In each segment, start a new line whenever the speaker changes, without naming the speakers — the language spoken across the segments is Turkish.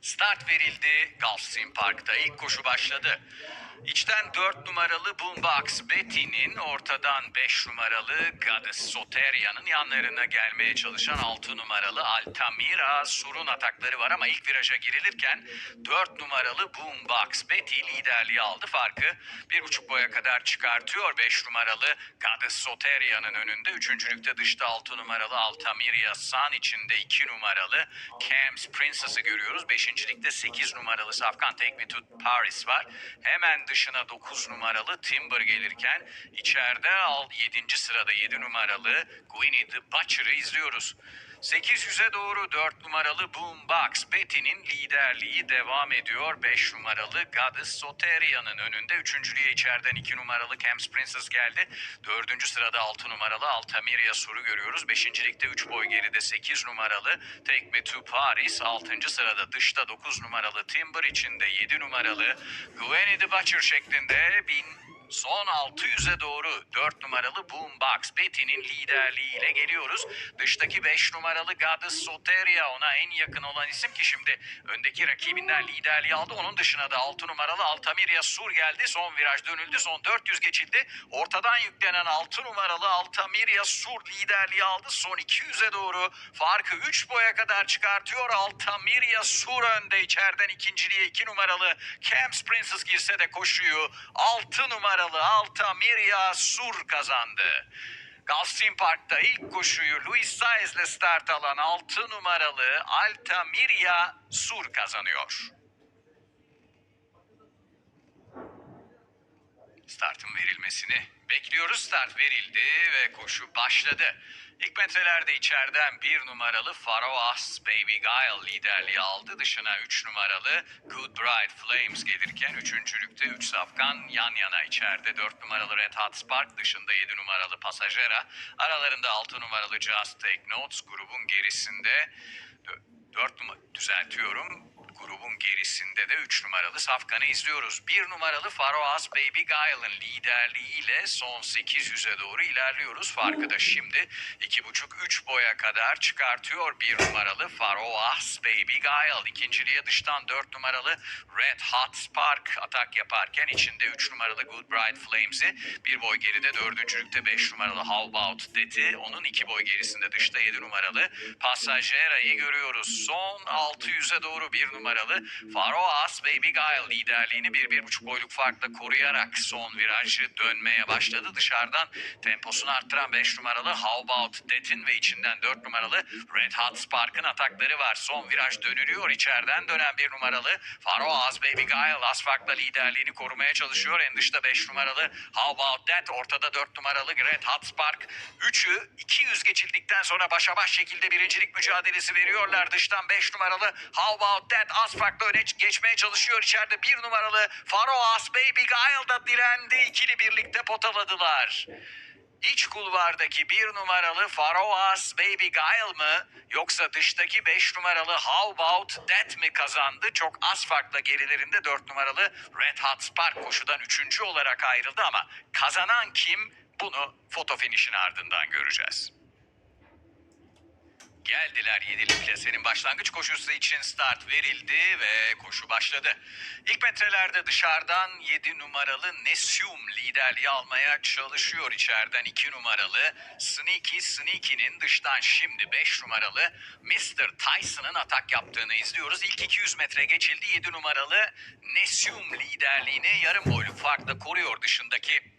Start verildi. Gulfstream Park'ta ilk koşu başladı. İçten 4 numaralı Boombox Betty'nin ortadan 5 numaralı Goddess Soteria'nın yanlarına gelmeye çalışan 6 numaralı Altamira Sur'un atakları var ama ilk viraja girilirken 4 numaralı Boombox Betty liderliği aldı. Farkı 1,5 boya kadar çıkartıyor. 5 numaralı Goddess Soteria'nın önünde. Üçüncülükte dışta 6 numaralı Altamira San içinde 2 numaralı Cam's Princess'ı görüyoruz. Beşincilikte 8 numaralı Safkan Take Me to Paris var. Hemen dışına 9 numaralı Timber gelirken içeride al 7. sırada 7 numaralı Gwyneth Butcher'ı izliyoruz. 800'e doğru 4 numaralı Boombox Betty'nin liderliği devam ediyor. 5 numaralı Goddess Soteria'nın önünde. Üçüncülüğe içeriden 2 numaralı Camps Princess geldi. Dördüncü sırada 6 numaralı Altamira Sur'u görüyoruz. Beşincilikte 3 boy geride 8 numaralı Take Me to Paris. 6. sırada dışta 9 numaralı Timber içinde 7 numaralı Gwenny the Butcher şeklinde bin Son 600'e doğru 4 numaralı Boombox Betty'nin liderliğiyle geliyoruz. Dıştaki 5 numaralı Goddess Soteria ona en yakın olan isim ki şimdi öndeki rakibinden liderliği aldı. Onun dışına da 6 numaralı Altamira Sur geldi. Son viraj dönüldü. Son 400 geçildi. Ortadan yüklenen 6 numaralı Altamira Sur liderliği aldı. Son 200'e doğru farkı 3 boya kadar çıkartıyor. Altamira Sur önde. içeriden ikinciliğe 2 numaralı Camps Princess girse de koşuyu 6 numaralı Altamira Sur kazandı. Gulfstream Park'ta ilk koşuyu Luis Saez'le start alan 6 numaralı Altamira Sur kazanıyor. Startın verilmesini bekliyoruz. Start verildi ve koşu başladı. İlk metrelerde içeriden bir numaralı Faroas Baby Guile liderliği aldı. Dışına 3 numaralı Good Bride Flames gelirken üçüncülükte 3 safkan yan yana içeride. 4 numaralı Red Hot Spark dışında 7 numaralı Pasajera. Aralarında 6 numaralı Just Take Notes grubun gerisinde 4 numara düzeltiyorum. Grubun gerisinde de 3 numaralı Safkan'ı izliyoruz. 1 numaralı Faroas Baby Guile'ın liderliğiyle son 800'e doğru ilerliyoruz. Farkı da şimdi 2,5-3 boya kadar çıkartıyor 1 numaralı Faroas Baby Guile. İkinciliğe dıştan 4 numaralı Red Hot Spark atak yaparken içinde 3 numaralı Good Bright Flames'i bir boy geride dördüncülükte 5 numaralı How About Dedi. Onun 2 boy gerisinde dışta 7 numaralı Passagera'yı görüyoruz. Son 600'e doğru 1 numaralı Faroas Baby Guile liderliğini 1-1,5 boyluk farkla koruyarak son virajı dönmeye başladı. Dışarıdan temposunu arttıran 5 numaralı How About Dead'in ve içinden 4 numaralı Red Hot Spark'ın atakları var. Son viraj dönülüyor. İçeriden dönen 1 numaralı Faroas Baby Guile az farkla liderliğini korumaya çalışıyor. En dışta 5 numaralı How About That. Ortada 4 numaralı Red Hot Spark. Üçü 200 geçildikten sonra başa baş şekilde birincilik mücadelesi veriyorlar. Dıştan 5 numaralı How About That az farklı öne geçmeye çalışıyor. İçeride 1 numaralı Faroas Baby Guile da direndi. İkili birlikte potaladılar. İç kulvardaki bir numaralı Faroas Baby Guile mı yoksa dıştaki 5 numaralı How About That mi kazandı? Çok az farkla gerilerinde 4 numaralı Red Hot Spark koşudan 3. olarak ayrıldı ama kazanan kim? Bunu foto finişin ardından göreceğiz. Geldiler yedilik plasenin başlangıç koşusu için start verildi ve koşu başladı. İlk metrelerde dışarıdan 7 numaralı Nesium liderliği almaya çalışıyor. içeriden 2 numaralı Sneaky Sneaky'nin dıştan şimdi 5 numaralı Mr. Tyson'ın atak yaptığını izliyoruz. İlk 200 metre geçildi. 7 numaralı Nesium liderliğini yarım boyluk farkla koruyor dışındaki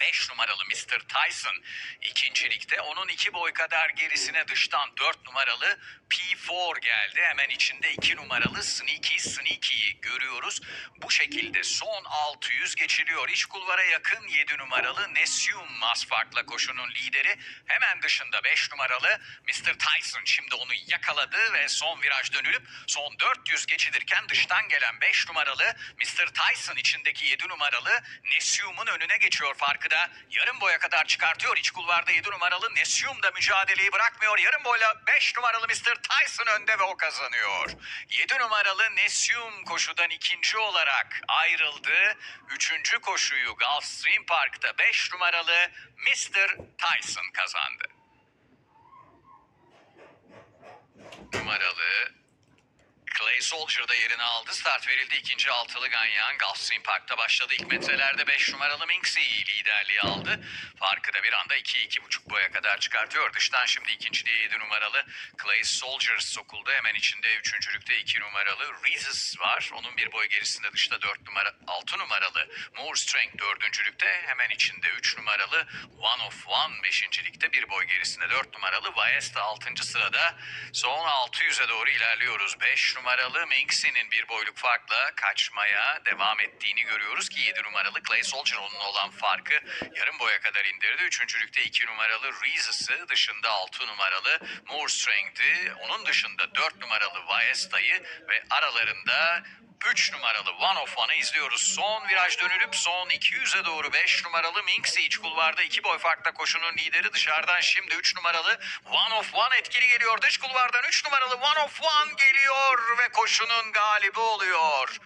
5 numaralı Mr. Tyson ikincilikte onun iki boy kadar gerisine dıştan 4 numaralı P4 geldi. Hemen içinde 2 numaralı Sneaky Sneaky'yi görüyoruz. Bu şekilde son 600 geçiliyor. İç kulvara yakın 7 numaralı Nesium Masfark'la koşunun lideri. Hemen dışında 5 numaralı Mr. Tyson şimdi onu yakaladı ve son viraj dönülüp son 400 geçilirken dıştan gelen 5 numaralı Mr. Tyson içindeki 7 numaralı Nesium'un önüne geçiyor farkı da yarım boya kadar çıkartıyor. İç kulvarda 7 numaralı Nesium da mücadeleyi bırakmıyor. Yarım boyla 5 numaralı Mr. Tyson önde ve o kazanıyor. 7 numaralı Nesium koşudan ikinci olarak ayrıldı. Üçüncü koşuyu Gulfstream Park'ta 5 numaralı Mr. Tyson kazandı. Numaralı Soldier'da yerini aldı. Start verildi. İkinci altılı Ganyan Gulfstream Park'ta başladı. İlk metrelerde 5 numaralı Minxie liderliği aldı. Farkı da bir anda 2-2,5 boya kadar çıkartıyor. Dıştan şimdi ikinciliğe 7 numaralı Clay Soldiers sokuldu. Hemen içinde üçüncülükte 2 numaralı Reeses var. Onun bir boy gerisinde dışta 4 numara 6 numaralı Moore Strength dördüncülükte. Hemen içinde 3 numaralı One of One beşincilikte bir boy gerisinde 4 numaralı Viesta 6. sırada. Son 600'e doğru ilerliyoruz. 5 numaralı Minxie'nin bir boyluk farkla kaçmaya devam ettiğini görüyoruz ki 7 numaralı Clay Soldier onunla olan farkı yarım boya kadar indirdi. Üçüncülükte 2 numaralı Reezes'ı dışında 6 numaralı Moore Strength'i onun dışında 4 numaralı Viesta'yı ve aralarında 3 numaralı One of One'ı izliyoruz. Son viraj dönülüp son 200'e doğru 5 numaralı Minxie iç kulvarda 2 boy farkla koşunun lideri dışarıdan şimdi 3 numaralı One of One etkili geliyor. Dış kulvardan 3 numaralı One of One geliyor ve koşunun galibi oluyor.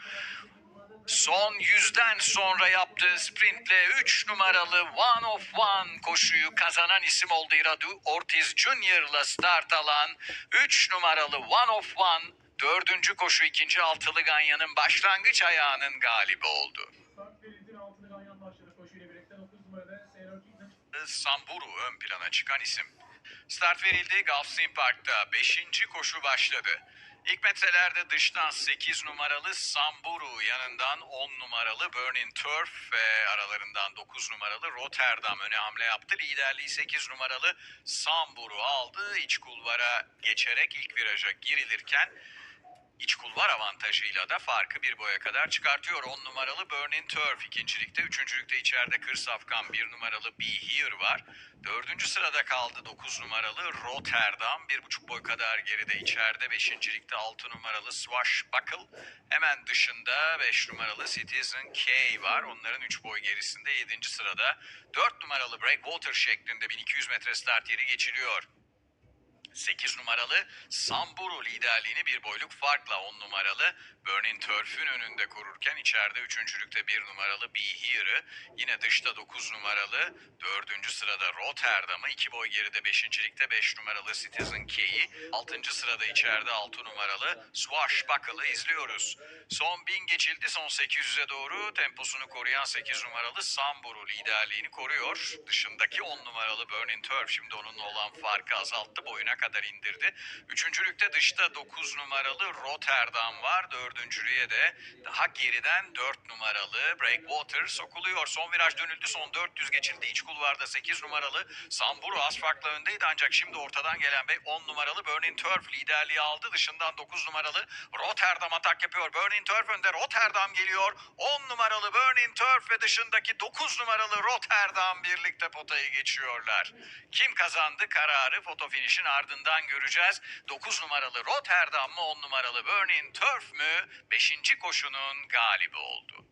Son yüzden sonra yaptığı sprintle 3 numaralı One of One koşuyu kazanan isim oldu. Iradu Ortiz Jr.'la start alan 3 numaralı One of One dördüncü koşu ikinci altılı Ganyan'ın başlangıç ayağının galibi oldu.
Start verildi ve altılı ganyan başladı. Koşuyla birlikte 9 numarada Sailor Kingdom.
Samburu ön plana çıkan isim. Start verildi Gulfstream Park'ta 5. koşu başladı. İlk metrelerde dıştan 8 numaralı Samburu yanından 10 numaralı Burning Turf ve aralarından 9 numaralı Rotterdam öne hamle yaptı. Liderliği 8 numaralı Samburu aldı. İç kulvara geçerek ilk viraja girilirken İç kulvar avantajıyla da farkı bir boya kadar çıkartıyor. 10 numaralı Burning Turf ikincilikte. Üçüncülükte içeride Kır Safkan bir numaralı Be Here var. Dördüncü sırada kaldı 9 numaralı Rotterdam. Bir buçuk boy kadar geride içeride. Beşincilikte 6 numaralı Swashbuckle. Hemen dışında 5 numaralı Citizen K var. Onların 3 boy gerisinde 7. sırada 4 numaralı Breakwater şeklinde 1200 metre start yeri geçiliyor. 8 numaralı Samburu liderliğini bir boyluk farkla 10 numaralı Burning Turf'ün önünde korurken içeride 3. bir numaralı Be Here'ı yine dışta 9 numaralı 4. sırada Rotterdam'ı 2 boy geride 5. ligde 5 numaralı Citizen K'yi 6. sırada içeride 6 numaralı Swashbuckle'ı izliyoruz. Son 1000 geçildi son 800'e doğru temposunu koruyan 8 numaralı Samburu liderliğini koruyor. Dışındaki 10 numaralı Burning Turf şimdi onunla olan farkı azalttı boyuna kadar indirdi. Üçüncülükte dışta 9 numaralı Rotterdam var. Dördüncülüğe de daha geriden 4 numaralı Breakwater sokuluyor. Son viraj dönüldü. Son 400 geçildi. İç kulvarda 8 numaralı Samburu az farkla öndeydi. Ancak şimdi ortadan gelen bey 10 numaralı Burning Turf liderliği aldı. Dışından 9 numaralı Rotterdam atak yapıyor. Burning Turf önde. Rotterdam geliyor. 10 numaralı Burning Turf ve dışındaki 9 numaralı Rotterdam birlikte potayı geçiyorlar. Kim kazandı kararı foto finişin ardından göreceğiz. 9 numaralı Rotterdam mı 10 numaralı Burning Turf mü 5. koşunun galibi oldu.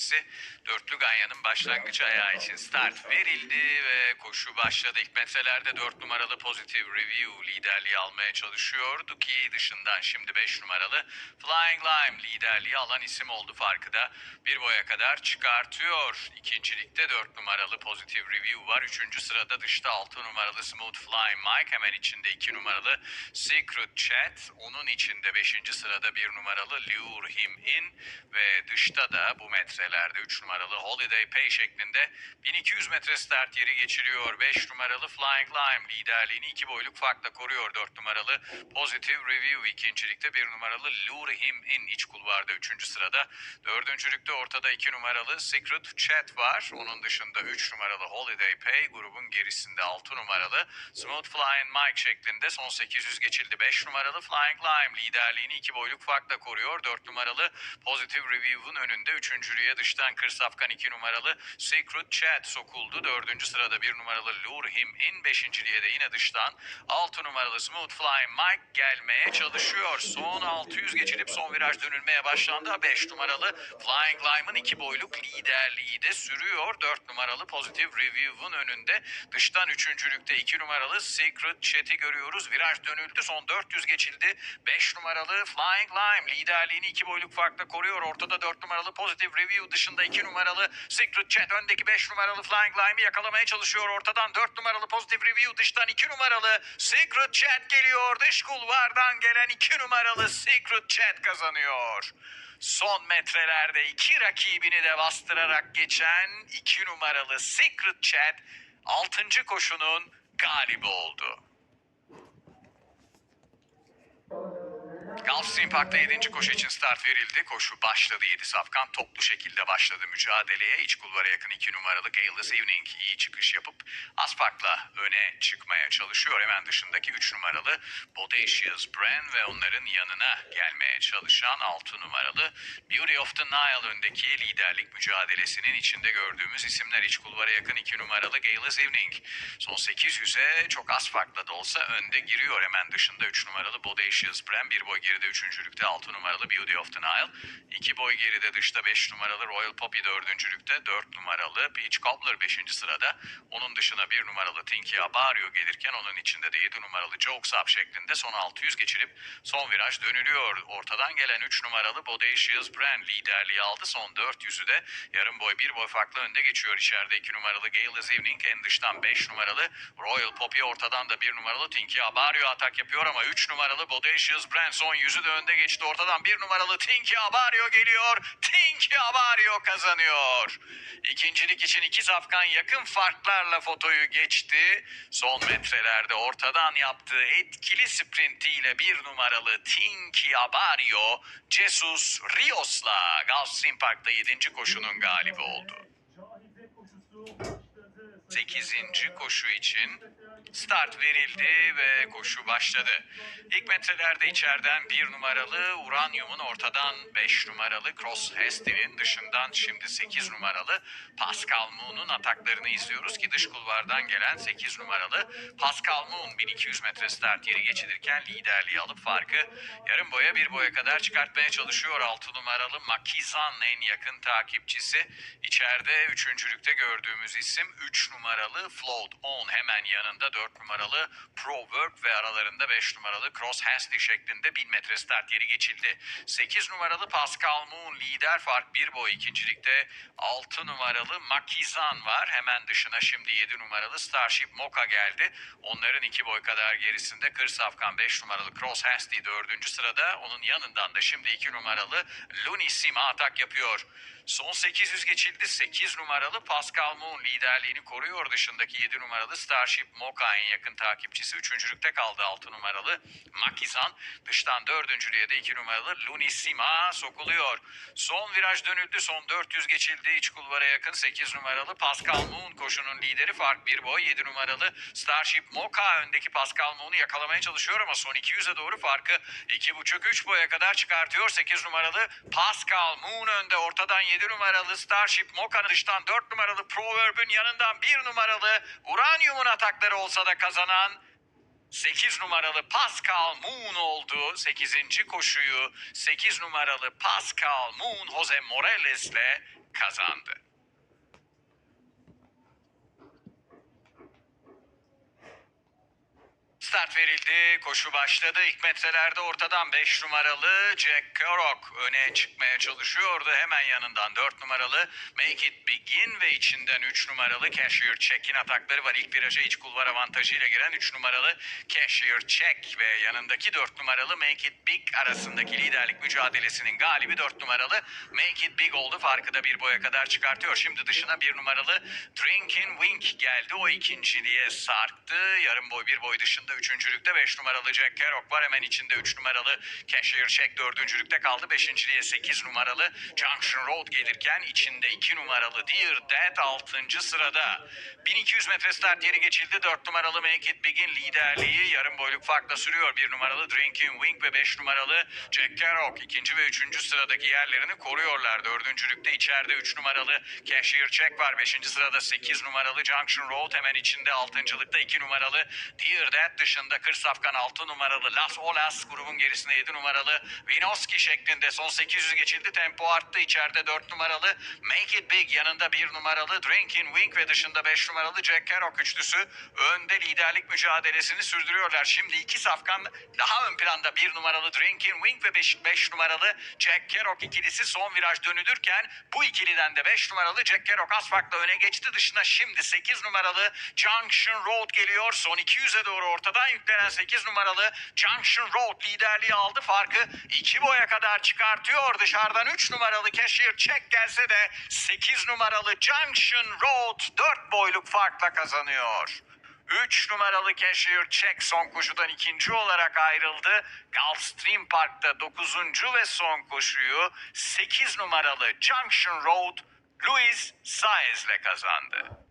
İkincisi, Dörtlü Ganyan'ın başlangıç ayağı için start verildi ve koşu başladı. İlk metrelerde 4 numaralı Positive Review liderliği almaya çalışıyordu ki dışından şimdi 5 numaralı Flying Lime liderliği alan isim oldu farkı da bir boya kadar çıkartıyor. İkincilikte 4 numaralı Positive Review var. Üçüncü sırada dışta 6 numaralı Smooth Flying Mike hemen içinde 2 numaralı Secret Chat. Onun içinde 5. sırada 1 numaralı Lure Him In ve dışta da bu metrelerde 3 numaralı Holiday Pay şeklinde 1200 metre start yeri geçiriyor. 5 numaralı Flying Lime liderliğini 2 boyluk farkla koruyor. 4 numaralı Positive Review ikincilikte 1 numaralı Lure Him In iç kulvarda 3. sırada. Dördüncülükte ortada 2 numaralı Secret Chat var. Onun dışında 3 numaralı Holiday Pay grubun gerisinde 6 numaralı Smooth Flying Mike şeklinde son 800 geçildi. 5 numaralı Flying Lime liderliğini 2 boyluk farkla koruyor. 4 numaralı Positive Review'un önünde. Üçüncülüğe dıştan Kırsafkan 2 numaralı Secret Chat sokuldu. Dördüncü sırada 1 numaralı Lure Him In. Beşinciliğe de yine dıştan 6 numaralı Smooth Flying Mike gelmeye çalışıyor. Son 600 geçilip son viraj dönülmeye başlandı. 5 numaralı Flying Lime'ın 2 boyluk liderliği de sürüyor. 4 numaralı Positive Review'un önünde. Dıştan üçüncülükte 2 numaralı Secret Chat'i görüyoruz. Viraj dönüldü. Son 400 geçildi. 5 numaralı Flying Lime liderliğini 2 boyluk farkla koruyor. Ortada 4 numaralı Positive Review Dışında 2 numaralı Secret Chat öndeki 5 numaralı Flying Lime'ı yakalamaya çalışıyor. Ortadan 4 numaralı Positive Review dıştan 2 numaralı Secret Chat geliyor. Dış kulvardan gelen 2 numaralı Secret Chat kazanıyor. Son metrelerde iki rakibini de bastırarak geçen 2 numaralı Secret Chat 6. koşunun galibi oldu. Gulfstream Park'ta 7. koşu için start verildi. Koşu başladı 7 safkan. Toplu şekilde başladı mücadeleye. İç kulvara yakın 2 numaralı Gales Evening iyi çıkış yapıp az farkla öne çıkmaya çalışıyor. Hemen dışındaki 3 numaralı Bodacious Brand ve onların yanına gelmeye çalışan 6 numaralı Beauty of the Nile öndeki liderlik mücadelesinin içinde gördüğümüz isimler. İç kulvara yakın 2 numaralı Gales Evening. Son 800'e çok az farkla da olsa önde giriyor. Hemen dışında 3 numaralı Bodacious Brand. Bir boy geride 3. 6 numaralı Beauty of the Nile. 2 boy geride dışta 5 numaralı Royal Poppy 4. 4 numaralı Peach Cobbler 5. sırada. Onun dışına 1 numaralı Tinky Abario gelirken onun içinde de 7 numaralı Jokes Up şeklinde son 600 geçirip son viraj dönülüyor. Ortadan gelen 3 numaralı Bodacious Brand liderliği aldı. Son 400'ü de yarım boy 1 boy farklı önde geçiyor. İçeride 2 numaralı Gales Evening en dıştan 5 numaralı Royal Poppy ortadan da 1 numaralı Tinky Abario atak yapıyor ama 3 numaralı Bodacious Brand son yüzü de önde geçti. Ortadan 1 numaralı Tinky Abario geliyor. Tinky Abario kazanıyor. İkincilik için iki safkan yakın farklarla fotoyu geçti. Son metrelerde ortadan yaptığı etkili sprintiyle bir numaralı Tinky Abario Jesus Rios'la Gulfstream Park'ta 7. koşunun galibi oldu. 8. koşu için start verildi ve koşu başladı. İlk metrelerde içeriden 1 numaralı Uranium'un ortadan 5 numaralı Cross Hastie'nin dışından şimdi 8 numaralı Pascal Moon'un ataklarını izliyoruz ki dış kulvardan gelen 8 numaralı Pascal Moon 1200 metre start yeri geçilirken liderliği alıp farkı yarım boya bir boya kadar çıkartmaya çalışıyor. 6 numaralı Makizan en yakın takipçisi. İçeride üçüncülükte gördüğümüz isim 3 numaralı Float On hemen yanında 4 numaralı Proverb ve aralarında 5 numaralı Cross Hasty şeklinde 1000 metre start yeri geçildi. 8 numaralı Pascal Moon lider fark 1 boy ikincilikte 6 numaralı Makizan var. Hemen dışına şimdi 7 numaralı Starship Mocha geldi. Onların 2 boy kadar gerisinde Kırs Afgan 5 numaralı Cross Hasty 4. sırada. Onun yanından da şimdi 2 numaralı Lunissima atak yapıyor. Son 800 geçildi. 8 numaralı Pascal Moon liderliğini koruyor. Dışındaki 7 numaralı Starship En yakın takipçisi. Üçüncülükte kaldı 6 numaralı Makizan. Dıştan dördüncülüğe de 2 numaralı Lunissima sokuluyor. Son viraj dönüldü. Son 400 geçildi. İç kulvara yakın 8 numaralı Pascal Moon koşunun lideri. Fark 1 boy. 7 numaralı Starship Mocha öndeki Pascal Moon'u yakalamaya çalışıyor ama son 200'e doğru farkı 2,5-3 boya kadar çıkartıyor. 8 numaralı Pascal Moon önde. Ortadan 7 numaralı Starship Mocha dıştan 4 numaralı Proverb'ün yanından 1 numaralı Uranium'un atakları olsa da kazanan 8 numaralı Pascal Moon oldu. 8. koşuyu 8 numaralı Pascal Moon Jose Morales'le kazandı. Start verildi, koşu başladı. İlk metrelerde ortadan 5 numaralı Jack Kerouac öne çıkmaya çalışıyordu. Hemen yanından 4 numaralı Make It Begin ve içinden 3 numaralı Cashier Check'in atakları var. İlk viraja iç kulvar avantajıyla giren 3 numaralı Cashier Check ve yanındaki 4 numaralı Make It Big arasındaki liderlik mücadelesinin galibi 4 numaralı Make It Big oldu. Farkı da bir boya kadar çıkartıyor. Şimdi dışına 1 numaralı Drinking Wink geldi. O ikinciliğe sarktı. Yarım boy bir boy dışında üçüncülükte 5 numaralı Jack Kerouac var. Hemen içinde 3 numaralı Cashier Check dördüncülükte kaldı. Beşinciliğe 8 numaralı Junction Road gelirken içinde 2 numaralı Dear Dad 6. sırada. 1200 metre start yeri geçildi. 4 numaralı Make It Begin liderliği yarım boyluk farkla sürüyor. 1 numaralı Drinking Wink ve 5 numaralı Jack Kerouac ikinci ve üçüncü sıradaki yerlerini koruyorlar. Dördüncülükte içeride 3 numaralı Cashier Check var. Beşinci sırada 8 numaralı Junction Road hemen içinde altıncılıkta 2 numaralı Dear Dad dışında Kırsafkan 6 numaralı Las Olas grubun gerisinde 7 numaralı Vinoski şeklinde son 800 geçildi. Tempo arttı. İçeride 4 numaralı Make It Big yanında 1 numaralı Drinking Wink ve dışında 5 numaralı Jack Kerouac üçlüsü önde liderlik mücadelesini sürdürüyorlar. Şimdi iki safkan daha ön planda 1 numaralı Drinking Wink ve 5 numaralı Jack Kerouac ikilisi son viraj dönülürken bu ikiliden de 5 numaralı Jack Kerouac az farkla öne geçti. Dışına şimdi 8 numaralı Junction Road geliyor. Son 200'e doğru ortadan yüklenen 8 numaralı Junction Road liderliği aldı. Farkı 2 boya kadar çıkartıyor. Dışarıdan 3 numaralı Cashier Check gelse de 8 numaralı Junction Road 4 boyluk farkla kazanıyor. 3 numaralı Cashier Check son koşudan ikinci olarak ayrıldı. Gulfstream Park'ta 9. ve son koşuyu 8 numaralı Junction Road Luis Saez'le kazandı.